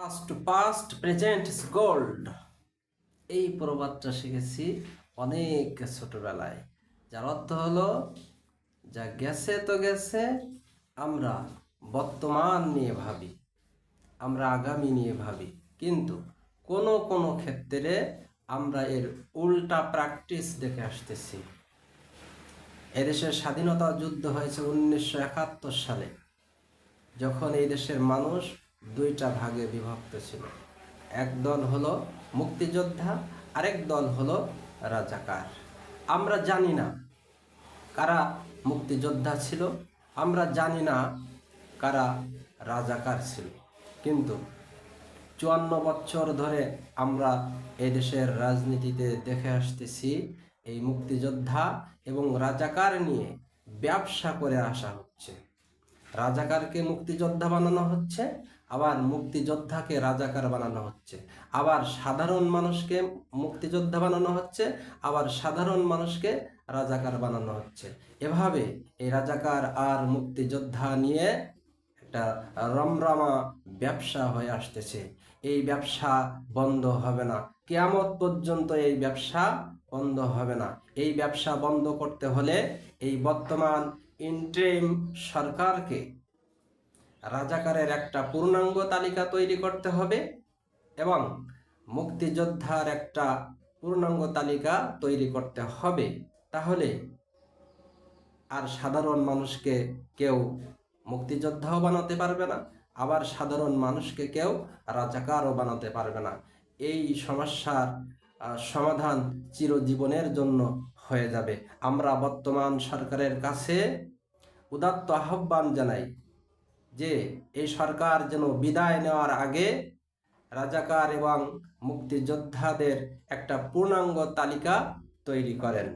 Past past present is gold এই প্রবাদটা শিখেছি অনেক ছোটবেলায়। যার অর্থ হলো, যা গেছে তো গেছে, আমরা বর্তমান নিয়ে ভাবি, আমরা আগামী নিয়ে ভাবি। কিন্তু কোনো কোনো ক্ষেত্রে আমরা এর উল্টা প্র্যাকটিস দেখে আসতেছি। এদেশের স্বাধীনতা যুদ্ধ হয়েছে উনিশশো একাত্তর সালে, যখন এই দেশের মানুষ দুইটা ভাগে বিভক্ত ছিল। এক দল হলো মুক্তিযোদ্ধা, আরেক দল হলো রাজাকার। আমরা জানি না কারা মুক্তিযোদ্ধা ছিল, আমরা জানি না কারা রাজাকার ছিল। কিন্তু চুয়ান্ন বছর ধরে আমরা এই দেশের রাজনীতিতে দেখে আসতেছি, এই মুক্তিযোদ্ধা এবং রাজাকার নিয়ে ব্যবসা করে আসা হচ্ছে। রাজাকারকে মুক্তিযোদ্ধা বানানো হচ্ছে, আবার মুক্তিযোদ্ধাকে রাজাকার বানানো হচ্ছে। আবার সাধারণ মানুষকে মুক্তিযোদ্ধা বানানো হচ্ছে, আবার সাধারণ মানুষকে রাজাকার বানানো হচ্ছে। এভাবে এই রাজাকার আর মুক্তিযোদ্ধা নিয়ে একটা রমরমা ব্যবসা হয়ে আসতেছে। এই ব্যবসা বন্ধ হবে না। কেয়ামত পর্যন্ত এই ব্যবসা বন্ধ হবে না। এই ব্যবসা বন্ধ করতে হলে এই বর্তমান ইন্ট্রিম সরকারকে রাজাকারের একটা পূর্ণাঙ্গ তালিকা তৈরি করতে হবে এবং মুক্তিযোদ্ধার একটা পূর্ণাঙ্গ তালিকা তৈরি করতে হবে। তাহলে আর সাধারণ মানুষকে কেউ মুক্তিযোদ্ধাও বানাতে পারবে না, আবার সাধারণ মানুষকে কেউ রাজাকারও বানাতে পারবে না। এই সমস্যার সমাধান চিরজীবনের জন্য হয়ে যাবে। আমরা বর্তমান সরকারের কাছে উদাত্ত আহ্বান জানাই যে, এই সরকার যেন বিদায় নেওয়ার আগে রাজাকার এবং মুক্তিযোদ্ধাদের একটা পূর্ণাঙ্গ তালিকা তৈরি করেন।